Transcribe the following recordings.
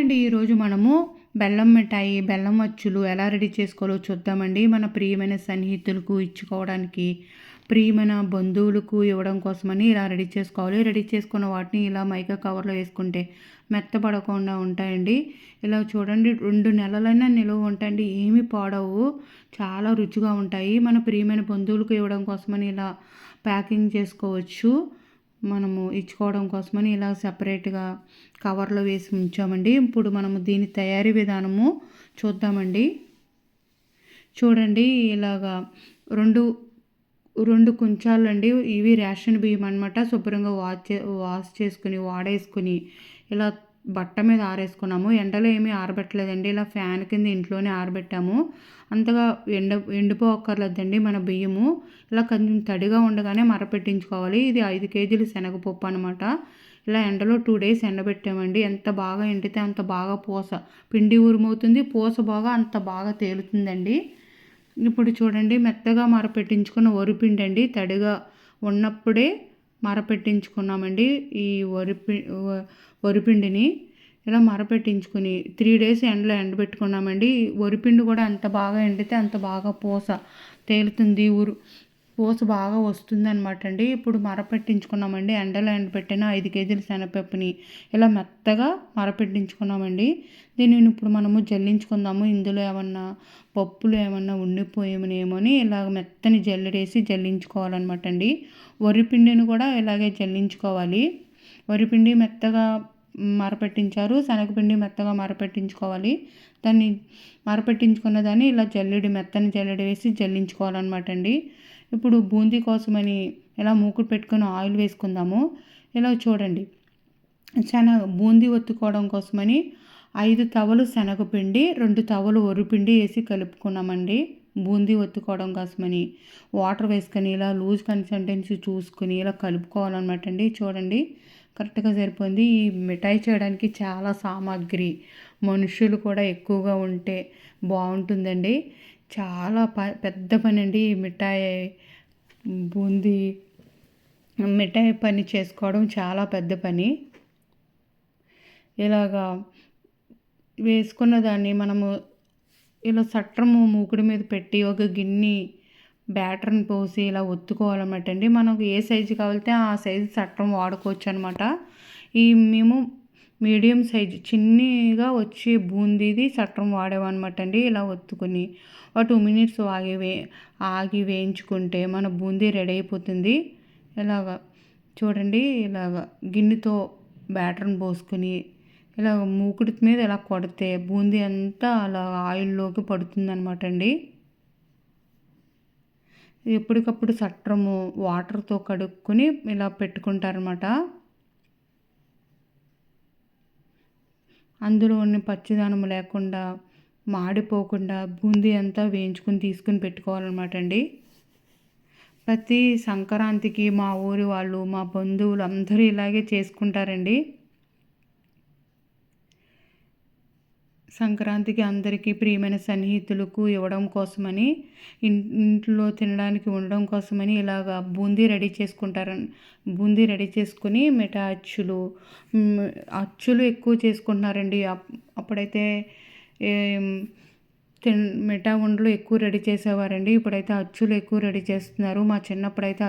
అండి ఈరోజు మనము బెల్లం మిఠాయి బెల్లం అచ్చులు ఎలా రెడీ చేసుకోవాలో చూద్దామండి. మన ప్రియమైన సన్నిహితులకు ఇచ్చుకోవడానికి ప్రియమైన బంధువులకు ఇవ్వడం కోసమని ఇలా రెడీ చేసుకోవాలి. రెడీ చేసుకున్న వాటిని ఇలా మైకా కవర్లో వేసుకుంటే మెత్తపడకుండా ఉంటాయండి. ఇలా చూడండి రెండు నెలలైనా నిలువ ఉంటాయండి. ఏమి పాడవు చాలా రుచిగా ఉంటాయి. మన ప్రియమైన బంధువులకు ఇవ్వడం కోసమని ఇలా ప్యాకింగ్ చేసుకోవచ్చు. మనము ఇచ్చుకోవడం కోసమని ఇలా సపరేట్గా కవర్లో వేసి ఉంచామండి. ఇప్పుడు మనము దీని తయారీ విధానము చూద్దామండి. చూడండి ఇలాగా రెండు రెండు కుంచాలండి. ఇవి రేషన్ బియ్యం అనమాట శుభ్రంగా వాష్ వాష్ చేసుకుని వాడేసుకుని ఇలా బట్ట మీద ఆరేసుకున్నాము. ఎండలో ఏమీ ఆరబెట్టలేదండి. ఇలా ఫ్యాన్ కింద ఇంట్లోనే ఆరబెట్టాము. అంతగా ఎండ ఎండిపోక్కర్లేదండి మన బియ్యము. ఇలా కొంచెం తడిగా ఉండగానే మరపెట్టించుకోవాలి. ఇది ఐదు కేజీలు శనగపప్పు అనమాట ఇలా ఎండలో టూ డేస్ ఎండబెట్టామండి. ఎంత బాగా ఎండితే అంత బాగా పూస. పిండి ఉరుమవుతుంది పూస బాగా అంత బాగా తేలుతుందండి. ఇప్పుడు చూడండి మెత్తగా మరపెట్టించుకున్న వరిపిండి అండి తడిగా ఉన్నప్పుడే మరపెట్టించుకున్నామండి ఈ వరిపి వరిపిండిని. ఇలా మరపెట్టించుకుని త్రీ డేస్ ఎండలో ఎండబెట్టుకున్నామండి వరిపిండి కూడా అంత బాగా ఎండితే అంత బాగా పూస తేలుతుంది ఊరు. ఓసు బాగా వస్తుందనమాట అండి ఇప్పుడు మరపెట్టించుకున్నామండి. ఎండలో ఎండబెట్టిన ఐదు కేజీల శనగపప్పుని ఇలా మెత్తగా మరపెట్టించుకున్నామండి. దీనిని ఇప్పుడు మనము జల్లించుకుందాము. ఇందులో ఏమన్నా పప్పులు ఏమన్నా ఉండిపోయేమనేమో అని ఇలాగ మెత్తని జల్లెడేసి జల్లించుకోవాలన్నమాట అండి వరిపిండిని కూడా ఇలాగే జల్లించుకోవాలి. వరిపిండి మెత్తగా మరపెట్టించారు. శనగపిండి మెత్తగా మరపెట్టించుకోవాలి. దాన్ని మరపెట్టించుకున్న దాన్ని ఇలా జల్లెడి మెత్తని జల్లెడి వేసి జల్లించుకోవాలన్నమాట అండి ఇప్పుడు బూందీ కోసమని ఇలా మూకుడు పెట్టుకొని ఆయిల్ వేసుకుందాము. ఇలా చూడండి. శనగ బూందీ ఒత్తుకోవడం కోసమని ఐదు తవలు శనగపిండి రెండు తవలు వరిపిండి వేసి కలుపుకున్నామండి. బూందీ ఒత్తుకోవడం కోసమని వాటర్ వేసుకొని ఇలా లూజ్ కన్సిస్టెన్సీ చూసుకుని ఇలా కలుపుకోవాలన్నమాట అండి చూడండి. కరెక్ట్గా సరిపోయింది. ఈ మిఠాయి చేయడానికి చాలా సామాగ్రి. మనుషులు కూడా ఎక్కువగా ఉంటే బాగుంటుందండి. చాలా ప పెద్ద పని అండి ఈ మిఠాయి. బూందీ మిఠాయి పని చేసుకోవడం చాలా పెద్ద పని. ఇలాగా వేసుకున్న దాన్ని మనము ఇలా సట్రము మూకుడి మీద పెట్టి ఒక గిన్నె బ్యాటర్ని పోసి ఇలా ఒత్తుకోవాలన్నమాట అండి. మనకు ఏ సైజు కావాలితే ఆ సైజు సట్రం వాడుకోవచ్చు అనమాట ఈ మేము మీడియం సైజు చిన్నగా వచ్చి బూందీది చట్టం వాడేవన్నమాట అండి ఇలా ఒత్తుకుని ఒక టూ మినిట్స్ ఆగి వే ఆగి వేయించుకుంటే మన బూందీ రెడీ అయిపోతుంది ఇలాగ చూడండి ఇలాగ గిన్నెతో బ్యాటర్ని పోసుకొని ఇలా మూకుడి మీద ఇలా కొడితే బూందీ అంతా అలా ఆయిల్లోకి పడుతుందనమాట అండి ఎప్పటికప్పుడు సట్రము వాటర్తో కడుక్కొని ఇలా పెట్టుకుంటారనమాట అందులో ఉన్న పచ్చిదనం లేకుండా మాడిపోకుండా బూందీ అంతా వేయించుకుని తీసుకుని పెట్టుకోవాలన్నమాట అండి ప్రతి సంక్రాంతికి మా ఊరి వాళ్ళు మా బంధువులు అందరూ ఇలాగే చేసుకుంటారండి. సంక్రాంతికి అందరికీ ప్రియమైన సన్నిహితులకు ఇవ్వడం కోసమని ఇంట్లో తినడానికి ఉండడం కోసమని ఇలాగ బూందీ రెడీ చేసుకుంటారు బూందీ రెడీ చేసుకుని మిఠా అచ్చులు అచ్చులు ఎక్కువ చేసుకుంటున్నారండి. అప్పుడైతే తిన్ మిఠా ఉండలు ఎక్కువ రెడీ చేసేవారండి. ఇప్పుడైతే అచ్చులు ఎక్కువ రెడీ చేస్తున్నారు. మా చిన్నప్పుడైతే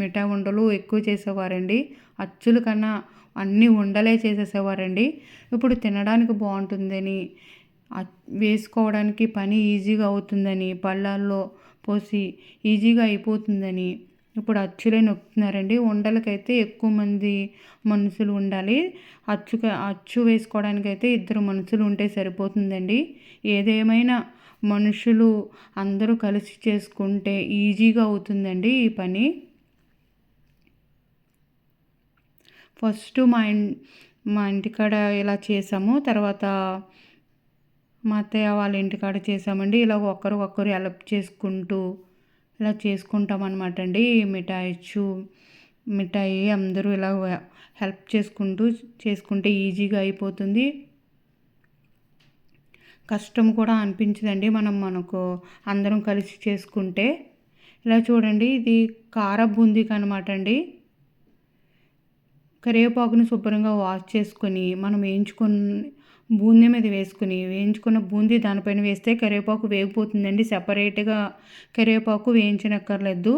మిఠా ఉండలు ఎక్కువ చేసేవారండి. అచ్చుల కన్నా అన్నీ ఉండలే చేసేసేవారండి. ఇప్పుడు తినడానికి బాగుంటుందని వేసుకోవడానికి పని ఈజీగా అవుతుందని పళ్ళాల్లో పోసి ఈజీగా అయిపోతుందని ఇప్పుడు అచ్చులే నొక్కుతున్నారండి. ఉండలకైతే ఎక్కువ మంది మనుషులు ఉండాలి. అచ్చు అచ్చు వేసుకోవడానికైతే ఇద్దరు మనుషులు ఉంటే సరిపోతుందండి. ఏదేమైనా మనుషులు అందరూ కలిసి చేసుకుంటే ఈజీగా అవుతుందండి ఈ పని. ఫస్ట్ మా ఇం మా ఇంటికాడ ఇలా చేసాము. తర్వాత మా అత్తయ్య వాళ్ళ ఇంటికాడ చేసామండి. ఇలా ఒకరు ఒకరు హెల్ప్ చేసుకుంటూ ఇలా చేసుకుంటాం అనమాట అండి. మిఠాయి మిఠాయి అందరూ ఇలా హెల్ప్ చేసుకుంటూ చేసుకుంటే ఈజీగా అయిపోతుంది. కష్టం కూడా అనిపించదండి. మనం మనకు అందరం కలిసి చేసుకుంటే. ఇలా చూడండి ఇది కార బూందీకి అనమాట అండి. కరివేపాకుని శుభ్రంగా వాష్ చేసుకొని మనం వేయించుకున్న బూందీ మీద వేసుకుని వేయించుకున్న బూందీ దానిపైన వేస్తే కరివేపాకు వేగిపోతుందండి. సెపరేట్గా కరివేపాకు వేయించనక్కర్లేదు.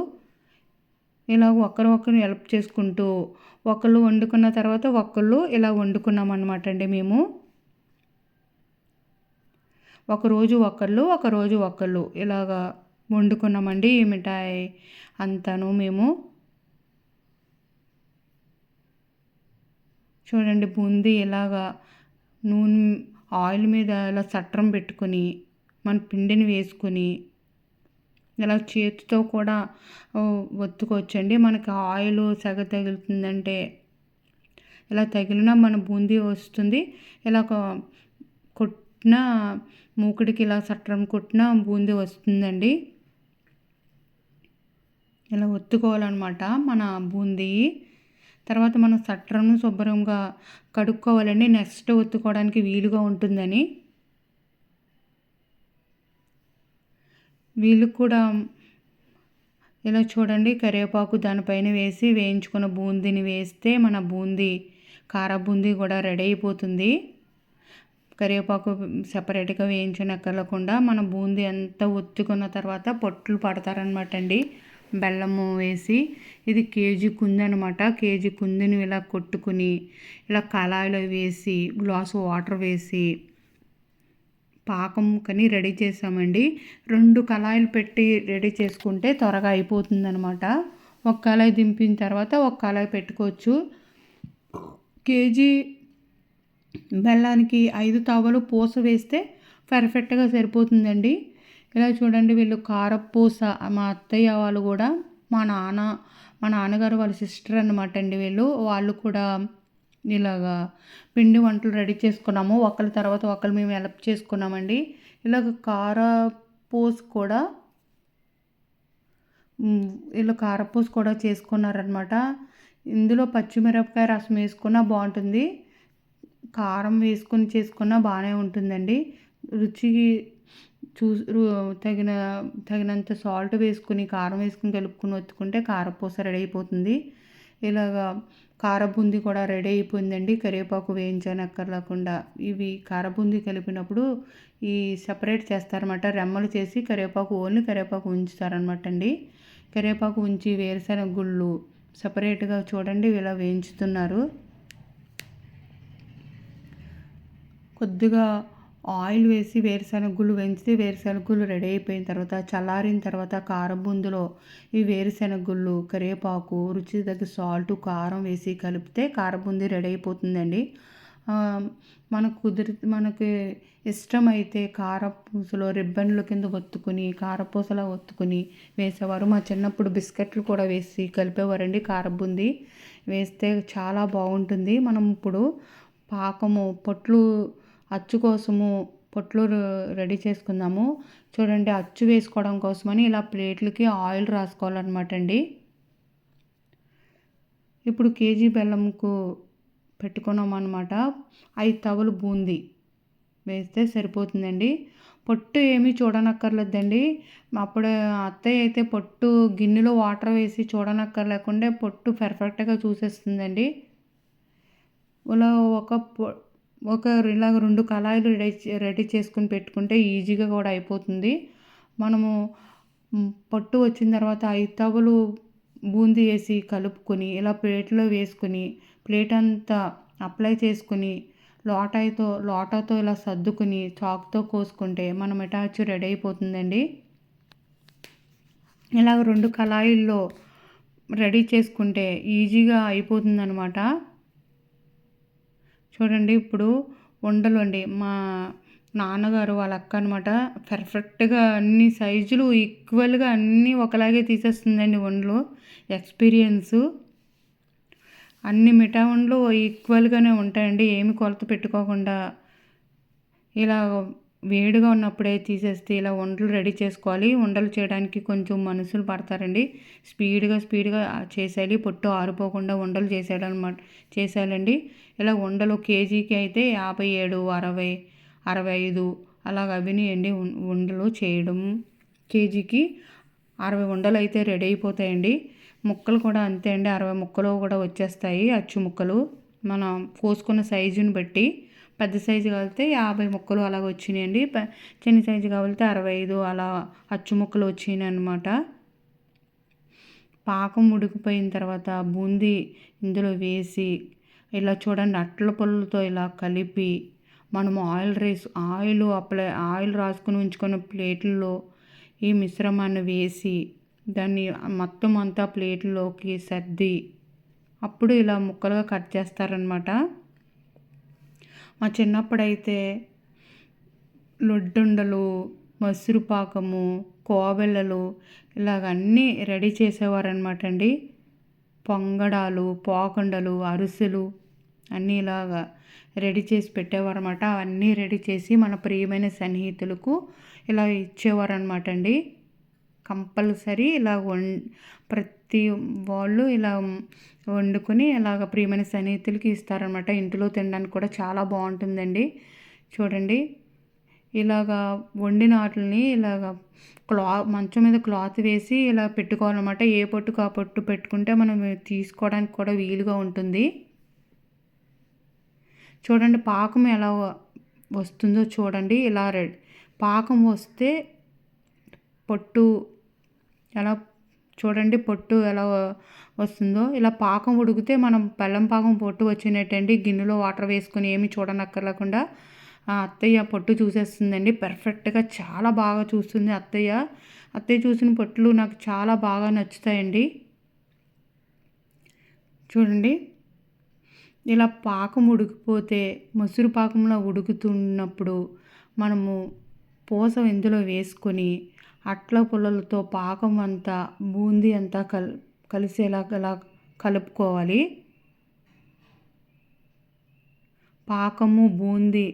ఇలా ఒకరు ఒకరు హెల్ప్ చేసుకుంటూ ఒకళ్ళు వండుకున్న తర్వాత ఒకళ్ళు ఇలా వండుకున్నాం అనమాట అండి మేము. ఒకరోజు ఒకళ్ళు ఒకరోజు ఒకళ్ళు ఇలాగా వండుకున్నామండి ఈ మిఠాయి అంతాను మేము. చూడండి బూందీ ఇలాగా నూనె ఆయిల్ మీద ఇలా సట్రం పెట్టుకొని మన పిండిని వేసుకొని ఇలా చేతితో కూడా ఒత్తుకోవచ్చండి. మనకి ఆయిల్ సెగ తగులుతుందంటే ఇలా తగిలినా మన బూందీ వస్తుంది. ఇలా కొట్టిన మూకుడికి ఇలా సట్రం కొట్టిన బూందీ వస్తుందండి. ఇలా ఒత్తుకోవాలన్నమాట మన బూందీ. తర్వాత మనం సట్రంను శుభ్రంగా కడుక్కోవాలండి. నెక్స్ట్ ఒత్తుకోవడానికి వీలుగా ఉంటుందని. వీళ్ళు కూడా ఇలా చూడండి. కరివేపాకు దానిపైన వేసి వేయించుకున్న బూందీని వేస్తే మన బూందీ కార బూందీ కూడా రెడీ అయిపోతుంది. కరివేపాకు సపరేట్గా వేయించనక్కర్లకుండా మన బూందీ అంతా ఒత్తుకున్న తర్వాత పొట్లు పడతారనమాట అండి బెల్లము వేసి ఇది కేజీ కుంది అనమాట కేజీ కుందిని ఇలా కొట్టుకుని ఇలా కళాయిలో వేసి గ్లాసు వాటర్ వేసి పాకం కని రెడీ చేసామండి. రెండు కళాయిలు పెట్టి రెడీ చేసుకుంటే త్వరగా అయిపోతుందనమాట. ఒక కళాయి దింపిన తర్వాత ఒక కళాయి పెట్టుకోవచ్చు. కేజీ బెల్లానికి ఐదు తావలు పూస వేస్తే పర్ఫెక్ట్గా సరిపోతుందండి. ఇలా చూడండి వీళ్ళు కారపూస మా అత్తయ్య వాళ్ళు కూడా మా నాన్న మా నాన్నగారు వాళ్ళ సిస్టర్ అనమాట అండి వీళ్ళు. వాళ్ళు కూడా ఇలాగా పిండి వంటలు రెడీ చేసుకున్నాము. ఒకరి తర్వాత ఒకరు మేము హెల్ప్ చేసుకున్నామండి. ఇలాగ కారపూస కూడా వీళ్ళు కారపూస కూడా చేసుకున్నారనమాట ఇందులో పచ్చిమిరపకాయ రసం వేసుకున్నా బాగుంటుంది. కారం వేసుకుని చేసుకున్నా బాగానే ఉంటుందండి. రుచి చూ తగిన తగినంత సాల్ట్ వేసుకుని కారం వేసుకుని కలుపుకుని ఒత్తుకుంటే కారపూస రెడీ అయిపోతుంది. ఇలాగా కారబుంది కూడా రెడీ అయిపోయిందండి. కరివేపాకు వేయించనక్కర్లేకుండా. ఇవి కారబుంది కలిపినప్పుడు ఈ సపరేట్ చేస్తారన్నమాట. రెమ్మలు చేసి కరివేపాకు ఓన్లీ కరివేపాకు ఉంచుతారనమాట అండి. కరివేపాకు ఉంచి వేరుశనగ గుళ్ళు సపరేట్గా చూడండి ఇలా వేయించుతున్నారు. కొద్దిగా ఆయిల్ వేసి వేరుశెనగలు వేయించితే వేరుశెనగలు రెడీ అయిపోయిన తర్వాత చల్లారిన తర్వాత కారం బుందులో ఈ వేరుశనగుళ్ళు కరివేపాకు రుచి తగ్గ సాల్ట్ కారం వేసి కలిపితే కారం బుంది రెడీ అయిపోతుందండి. మనకు కుదిరి మనకి ఇష్టమైతే కారపూసలో రిబ్బన్ల కింద ఒత్తుకుని కారపూసలా ఒత్తుకుని వేసేవారు. మా చిన్నప్పుడు బిస్కెట్లు కూడా వేసి కలిపేవారండి కారబుంది వేస్తే చాలా బాగుంటుంది. మనం ఇప్పుడు పాకము పొట్లు అచ్చు కోసము పొట్లు రెడీ చేసుకుందాము. చూడండి అచ్చు వేసుకోవడం కోసమని ఇలా ప్లేట్లకి ఆయిల్ రాసుకోవాలన్నమాట అండి. ఇప్పుడు కేజీ బెల్లంకు పెట్టుకున్నాం అనమాట ఐదు తవలు బూందీ వేస్తే సరిపోతుందండి. పొట్టు ఏమీ చూడనక్కర్లేదండి. అప్పుడు అత్తయ్య అయితే పొట్టు గిన్నెలో వాటర్ వేసి చూడనక్కర్లేకుండా పొట్టు పర్ఫెక్ట్గా చూసేస్తుందండి. ఇలా ఒక ఒక ఇలాగ రెండు కళాయిలు రెడీ రెడీ చేసుకుని పెట్టుకుంటే ఈజీగా కూడా అయిపోతుంది. మనము పట్టు వచ్చిన తర్వాత ఐదు తవలు బూందీ వేసి కలుపుకొని ఇలా ప్లేట్లో వేసుకొని ప్లేట్ అంతా అప్లై చేసుకుని లోటాయితో లోటాతో ఇలా సర్దుకుని చాక్తో కోసుకుంటే మన మిఠాయి రెడీ అయిపోతుందండి. ఇలాగ రెండు కళాయిల్లో రెడీ చేసుకుంటే ఈజీగా అయిపోతుందనమాట చూడండి ఇప్పుడు ఉండలు అండి. మా నాన్నగారు వాళ్ళ అక్క అనమాట పర్ఫెక్ట్గా అన్ని సైజులు ఈక్వల్గా అన్నీ ఒకలాగే తీసేస్తుందండి వండ్లు ఎక్స్పీరియన్సు అన్ని మిఠా వండ్లు ఈక్వల్గానే ఉంటాయండి. ఏమి కొలత పెట్టుకోకుండా ఇలా వేడిగా ఉన్నప్పుడే తీసేస్తే ఇలా వంటలు రెడీ చేసుకోవాలి. వంటలు చేయడానికి కొంచెం మనుషులు పడతారండి. స్పీడ్గా స్పీడ్గా చేసేయాలి. పొట్టు ఆరిపోకుండా ఉండలు చేసేయాలన్నమాట చేసేయాలండి. ఇలా ఉండలు కేజీకి అయితే యాభై ఏడు అరవై అరవై ఐదు అలాగ అవినియండి ఉండలు చేయడం. కేజీకి అరవై ఉండలు అయితే రెడీ అయిపోతాయండి. ముక్కలు కూడా అంతే అండి. అరవై ముక్కలు కూడా వచ్చేస్తాయి అచ్చు ముక్కలు. మనం కోసుకున్న సైజుని బట్టి పెద్ద సైజు కావాలితే యాభై ముక్కలు అలాగ వచ్చినాయండి. ప- చిన్న సైజు కావాలితే అరవై ఐదు అలా అచ్చు ముక్కలు వచ్చినాయి అనమాట పాకం ఉడికిపోయిన తర్వాత బూందీ ఇందులో వేసి ఇలా చూడండి అట్ల పుల్లతో ఇలా కలిపి మనము oil rice oil apply oil రాసుకుని ఉంచుకున్న ప్లేట్లలో ఈ మిశ్రమాన్ని వేసి దాన్ని మొత్తం అంతా ప్లేట్లోకి సర్ది అప్పుడు ఇలా ముక్కలుగా కట్ చేస్తారనమాట మా చిన్నప్పుడైతే లొడ్డుండలు మసురు పాకము కోవెల్లలు ఇలాగ అన్నీ రెడీ చేసేవారనమాట అండి. పొంగడాలు పోకండలు అరిసెలు అన్నీ ఇలాగా రెడీ చేసి పెట్టేవారనమాట అవన్నీ రెడీ చేసి మన ప్రియమైన సన్నిహితులకు ఇలా ఇచ్చేవారనమాట అండి. కంపల్సరీ ఇలా వం ప్రతి ప్రతి వాళ్ళు ఇలా వండుకొని ఇలాగ ప్రియమైన సన్నిహితులకి ఇస్తారనమాట ఇంట్లో తినడానికి కూడా చాలా బాగుంటుందండి. చూడండి. ఇలాగా వండిన వాటిని ఇలాగ క్లా మంచం మీద క్లాత్ వేసి ఇలా పెట్టుకోవాలన్నమాట. ఏ పొట్టుకు ఆ పొట్టు పెట్టుకుంటే మనం తీసుకోవడానికి కూడా వీలుగా ఉంటుంది. చూడండి పాకం ఎలా వస్తుందో చూడండి. ఇలా రెడ్ పాకం వస్తే పొట్టు ఎలా చూడండి పొట్టు ఎలా వస్తుందో. ఇలా పాకం ఉడికితే మనం బెల్లం పాకం పొట్టు వచ్చినట్టండి. గిన్నెలో వాటర్ వేసుకొని ఏమి చూడనక్కర్లేకుండా ఆ అత్తయ్య పొట్టు చూసేస్తుందండి. పర్ఫెక్ట్గా చాలా బాగా చూస్తుంది అత్తయ్య. అత్తయ్య చూసిన పొట్లు నాకు చాలా బాగా నచ్చుతాయండి. చూడండి. ఇలా పాకం ఉడికిపోతే మసురు పాకంలో ఉడుకుతున్నప్పుడు మనము పూస ఇందులో వేసుకొని అట్ల పుల్లలతో పాకం అంతా బూందీ అంతా కల్ కలిసేలా కలుపుకోవాలి. పాకము బూందీ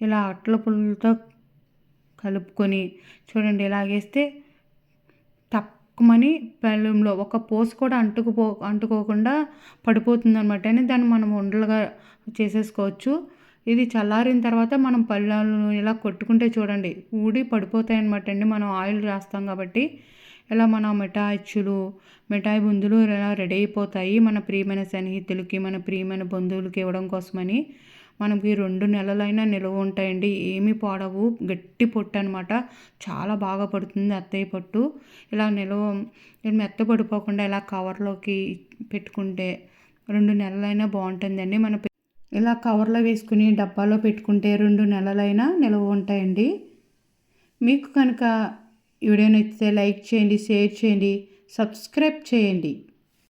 ఇలా అట్ల పుల్లలతో కలుపుకొని చూడండి ఇలాగేస్తే తక్కువని బెల్లంలో ఒక పోసు కూడా అంటుకుపో అంటుకోకుండా పడిపోతుంది అనమాట అని దాన్ని మనం ఉండలుగా చేసేసుకోవచ్చు. ఇది చల్లారిన తర్వాత మనం పళ్ళను ఇలా కొట్టుకుంటే చూడండి ఊడి పడిపోతాయి అనమాట అండి మనం ఆయిల్ రాస్తాం కాబట్టి. ఇలా మన మిఠాయిచ్చులు మిఠాయి బుందులు ఇలా రెడీ అయిపోతాయి మన ప్రియమైన సన్నిహితులకి మన ప్రియమైన బంధువులకి ఇవ్వడం కోసమని. మనకి రెండు నెలలైనా నిల్వ ఉంటాయండి ఏమీ పాడవు గట్టి పొట్టు అనమాట చాలా బాగా పడుతుంది అత్తయ్య పొట్టు. ఇలా నిల్వ మెత్త పడిపోకుండా ఇలా కవర్లోకి పెట్టుకుంటే రెండు నెలలైనా బాగుంటుందండి. మన ఇలా కవర్లో వేసుకుని డబ్బాలో పెట్టుకుంటే రెండు నెలలైనా నిల్వ ఉంటాయండి. మీకు కనుక ఈ వీడియో నచ్చితే లైక్ చేయండి షేర్ చేయండి సబ్స్క్రైబ్ చేయండి.